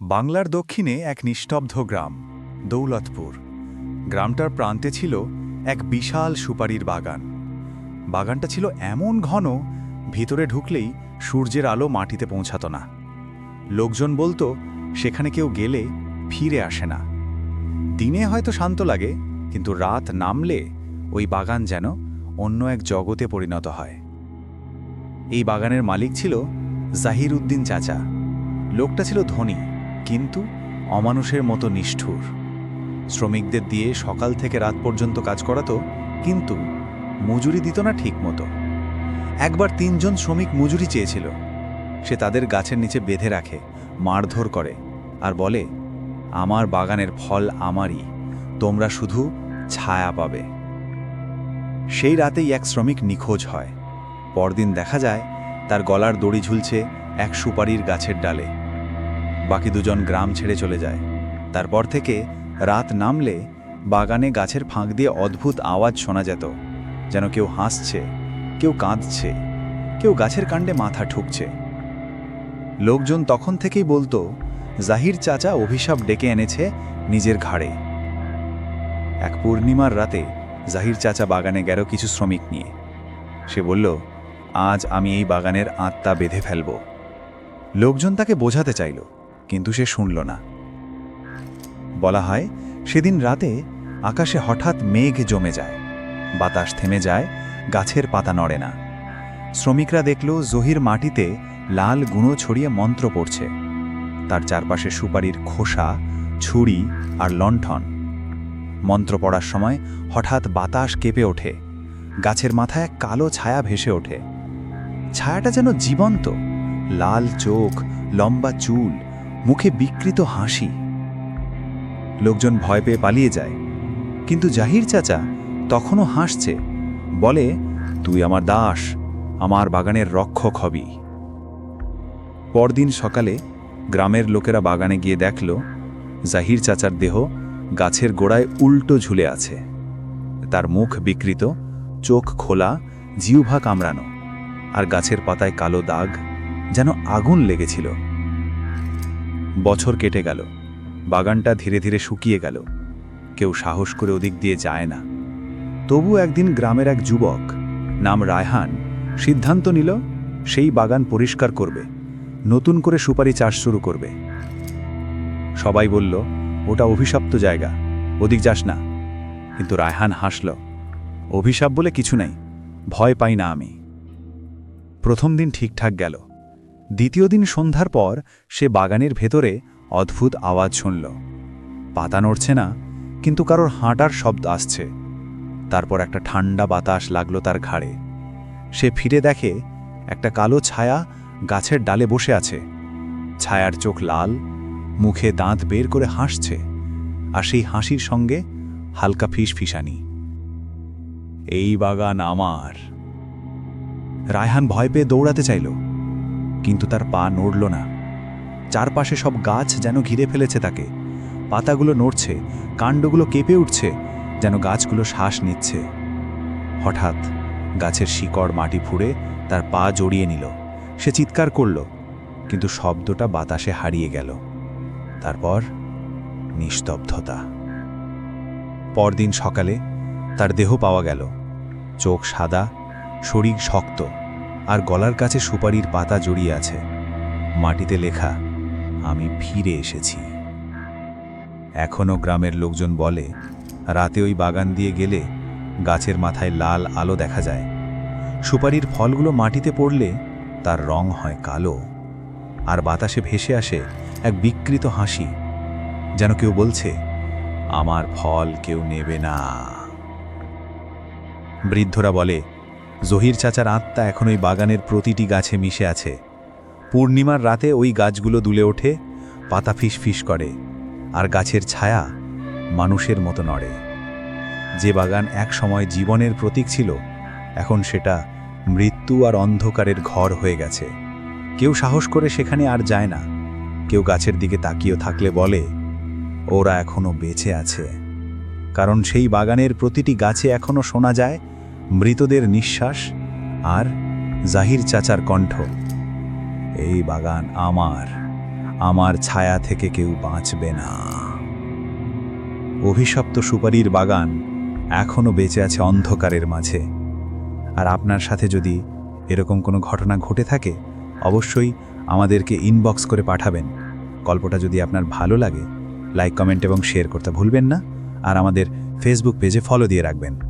বাংলার দক্ষিণে এক নিস্তব্ধ গ্রাম, দৌলতপুর। গ্রামটার প্রান্তে ছিল এক বিশাল সুপারির বাগান। বাগানটা ছিল এমন ঘন, ভিতরে ঢুকলেই সূর্যের আলো মাটিতে পৌঁছাত না। লোকজন বলতো, সেখানে কেউ গেলে ফিরে আসে না। দিনে হয়তো শান্ত লাগে, কিন্তু রাত নামলে ওই বাগান যেন অন্য এক জগতে পরিণত হয়। এই বাগানের মালিক ছিল জাহির উদ্দিন চাচা। লোকটা ছিল ধনী কিন্তু অমানুষের মতো নিষ্ঠুর। শ্রমিকদের দিয়ে সকাল থেকে রাত পর্যন্ত কাজ করাতো কিন্তু মজুরি দিত না ঠিক মতো একবার তিনজন শ্রমিক মজুরি চেয়েছিল। সে তাদের গাছের নিচে বেঁধে রাখে, মারধর করে আর বলে, আমার বাগানের ফল আমারই, তোমরা শুধু ছায়া পাবে। সেই রাতেই এক শ্রমিক নিখোঁজ হয়। পরদিন দেখা যায়, তার গলার দড়ি ঝুলছে এক সুপারির গাছের ডালে। বাকি দুজন গ্রাম ছেড়ে চলে যায়। তারপর থেকে রাত নামলে বাগানে গাছের ফাঁক দিয়ে অদ্ভুত আওয়াজ শোনা যেত, যেন কেউ হাসছে, কেউ কাঁদছে, কেউ গাছের কাণ্ডে মাথা ঠুকছে। লোকজন তখন থেকেই বলতো, জাহির চাচা অভিশাপ ডেকে এনেছে নিজের ঘাড়ে। এক পূর্ণিমার রাতে জাহির চাচা বাগানে গেল কিছু শ্রমিক নিয়ে। সে বলল, আজ আমি এই বাগানের আত্মা বেঁধে ফেলব। লোকজন তাকে বোঝাতে চাইল কিন্তু সে শুনল না। বলা হয়, সেদিন রাতে আকাশে হঠাৎ মেঘ জমে যায়। বাতাস থেমে যায়, গাছের পাতা নড়ে না। শ্রমিকরা দেখল জহির মাটিতে লাল গুঁড়ো ছড়িয়ে মন্ত্র পড়ছে। তার চারপাশে সুপারির খোসা, ছুরি আর লণ্ঠন। মন্ত্র পড়ার সময় হঠাৎ বাতাস কেঁপে ওঠে। গাছের মাথায় কালো ছায়া ভেসে ওঠে। ছায়াটা যেন জীবন্ত। লাল চোখ, লম্বা চুল মুখে বিকৃত হাসি। লোকজন ভয় পেয়ে পালিয়ে যায়। কিন্তু জাহির চাচা তখনও হাসছে, বলে, তুই আমার দাস, আমার বাগানের রক্ষক হবি। পরদিন সকালে গ্রামের লোকেরা বাগানে গিয়ে দেখল, জাহির চাচার দেহ গাছের গোড়ায় উল্টো ঝুলে আছে। তার মুখ বিকৃত, চোখ খোলা জিউভা কামড়ানো, আর গাছের পাতায় কালো দাগ যেন আগুন লেগেছিল। বছর কেটে গেল। বাগানটা ধীরে ধীরে শুকিয়ে গেল। কেউ সাহস করে ওদিক দিয়ে যায় না। তবু একদিন গ্রামের এক যুবক নাম রায়হান সিদ্ধান্ত নিল, সেই বাগান পরিষ্কার করবে, নতুন করে সুপারি চাষ শুরু করবে। সবাই বলল, ওটা অভিশপ্ত জায়গা, ওদিক যাস না। কিন্তু রায়হান হাসল, অভিশাপ বলে কিছু নাই, ভয় পাই না আমি। প্রথম দিন ঠিকঠাক গেল। দ্বিতীয় দিন সন্ধ্যার পর সে বাগানের ভেতরে অদ্ভুত আওয়াজ শুনল। পাতা নড়ছে না, কিন্তু কারোর হাঁটার শব্দ আসছে। তারপর একটা ঠান্ডা বাতাস লাগল তার ঘাড়ে। সে ফিরে দেখে একটা কালো ছায়া গাছের ডালে বসে আছে। ছায়ার চোখ লাল, মুখে দাঁত বের করে হাসছে, আর সেই হাসির সঙ্গে হালকা ফিস ফিসানি এই বাগান আমার। রায়হান ভয় পেয়ে দৌড়াতে চাইল। কিন্তু তার পা নড়ল না। চারপাশে সব গাছ যেন ঘিরে ফেলেছে তাকে। পাতাগুলো নড়ছে, কাণ্ডগুলো কেঁপে উঠছে, যেন গাছগুলো শ্বাস নিচ্ছে। হঠাৎ গাছের শিকড় মাটি ফুঁড়ে তার পা জড়িয়ে নিল। সে চিৎকার করল, কিন্তু শব্দটা বাতাসে হারিয়ে গেল। তারপর নিস্তব্ধতা। পরদিন সকালে তার দেহ পাওয়া গেল। চোখ সাদা, শরীর শক্ত। আর গলার কাছে সুপারির পাতা জড়িয়ে আছে। মাটিতে লেখা, আমি ফিরে এসেছি। এখনও গ্রামের লোকজন বলে, রাতে ওই বাগান দিয়ে গেলে গাছের মাথায় লাল আলো দেখা যায়। সুপারির ফলগুলো মাটিতে পড়লে তার রং হয় কালো। আর বাতাসে ভেসে আসে এক বিকৃত হাসি, যেন কেউ বলছে, আমার ফল কেউ নেবে না। বৃদ্ধরা বলে জহির চাচার আত্মা এখন ওই বাগানের প্রতিটি গাছে মিশে আছে। পূর্ণিমার রাতে ওই গাছগুলো দুলে ওঠে, পাতা ফিস ফিস করে, আর গাছের ছায়া মানুষের মতো নড়ে। যে বাগান এক সময় জীবনের প্রতীক ছিল, এখন সেটা মৃত্যু আর অন্ধকারের ঘর হয়ে গেছে। কেউ সাহস করে সেখানে আর যায় না। কেউ গাছের দিকে তাকিয়ে থাকলে বলে, ওরা এখনও বেঁচে আছে। কারণ সেই বাগানের প্রতিটি গাছে এখনও শোনা যায় মৃতদের নিঃশ্বাস আর জাহির চাচার কণ্ঠ, এই বাগান আমার আমার ছায়া থেকে কেউ বাঁচবে না। অভিশপ্ত সুপারির বাগান এখনও বেঁচে আছে অন্ধকারের মাঝে। আর আপনার সাথে যদি এরকম কোনো ঘটনা ঘটে থাকে, অবশ্যই আমাদেরকে ইনবক্স করে পাঠাবেন। গল্পটা যদি আপনার ভালো লাগে লাইক কমেন্ট এবং শেয়ার করতে ভুলবেন না। আর আমাদের ফেসবুক পেজে ফলো দিয়ে রাখবেন।